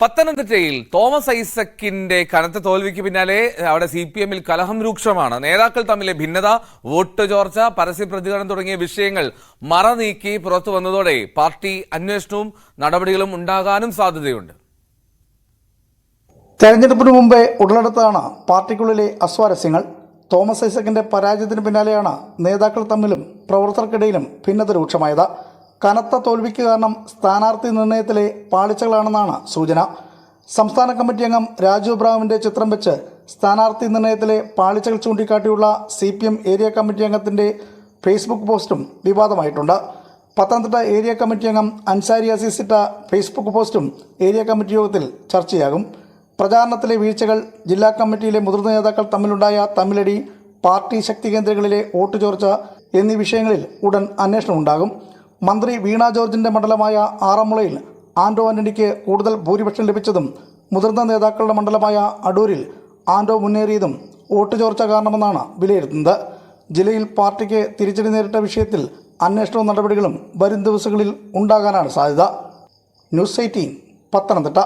പത്തനംതിട്ടയിൽ തോമസ് ഐസക്കിന്റെ കനത്ത തോൽവിക്ക് പിന്നാലെ അവിടെ സി പി എമ്മിൽ കലഹം രൂക്ഷമാണ്. നേതാക്കൾ തമ്മിലെ ഭിന്നത വോട്ട് ചോർച്ച പരസ്യ പ്രതികരണം തുടങ്ങിയ വിഷയങ്ങൾ മറനീക്കി പുറത്തു വന്നതോടെ പാർട്ടി അന്വേഷണവും നടപടികളും ഉണ്ടാകാനും സാധ്യതയുണ്ട്. തെരഞ്ഞെടുപ്പിന് മുമ്പേ ഉടലെടുത്തതാണ് പാർട്ടിക്കുള്ളിലെ അസ്വാരസ്യങ്ങൾ. തോമസ് ഐസക്കിന്റെ പരാജയത്തിന് പിന്നാലെയാണ് നേതാക്കൾ തമ്മിലും പ്രവർത്തകർക്കിടയിലും ഭിന്നത രൂക്ഷമായത്. കനത്ത തോൽവിക്ക് കാരണം സ്ഥാനാർത്ഥി നിർണയത്തിലെ പാളിച്ചകളാണെന്നാണ് സൂചന. സംസ്ഥാന കമ്മിറ്റി അംഗം രാജു ബ്രാവിന്റെ ചിത്രം വെച്ച് സ്ഥാനാർത്ഥി നിർണയത്തിലെ പാളിച്ചകൾ ചൂണ്ടിക്കാട്ടിയുള്ള C P M area committee അംഗത്തിന്റെ Facebook പോസ്റ്റും വിവാദമായിട്ടുണ്ട്. പത്തനംതിട്ട ഏരിയ കമ്മിറ്റി അംഗം അൻസാരി അസീസ് ഇട്ട ഫേസ്ബുക്ക് പോസ്റ്റും ഏരിയ കമ്മിറ്റി യോഗത്തിൽ ചർച്ചയാകും. പ്രചാരണത്തിലെ വീഴ്ചകൾ ജില്ലാ കമ്മിറ്റിയിലെ മുതിർന്ന നേതാക്കൾ തമ്മിലുണ്ടായ തമ്മിലടി പാർട്ടി ശക്തി കേന്ദ്രങ്ങളിലെ വോട്ട് ചോർച്ച എന്നീ വിഷയങ്ങളിൽ ഉടൻ അന്വേഷണം ഉണ്ടാകും. മന്ത്രി വീണ ജോർജിന്റെ മണ്ഡലമായ ആറന്മുളയിൽ ആൻഡോ ആന്റണിക്ക് കൂടുതൽ ഭൂരിപക്ഷം ലഭിച്ചതും മുതിർന്ന നേതാക്കളുടെ മണ്ഡലമായ അടൂരിൽ ആൻഡോ മുന്നേറിയതും വോട്ട് ചോർച്ച കാരണമെന്നാണ് വിലയിരുത്തുന്നത്. ജില്ലയിൽ പാർട്ടിക്ക് തിരിച്ചടി നേരിട്ട വിഷയത്തിൽ അന്വേഷണവും നടപടികളും വരും ദിവസങ്ങളിൽ ഉണ്ടാകാനാണ് സാധ്യത. News eighteen Pathanamthitta.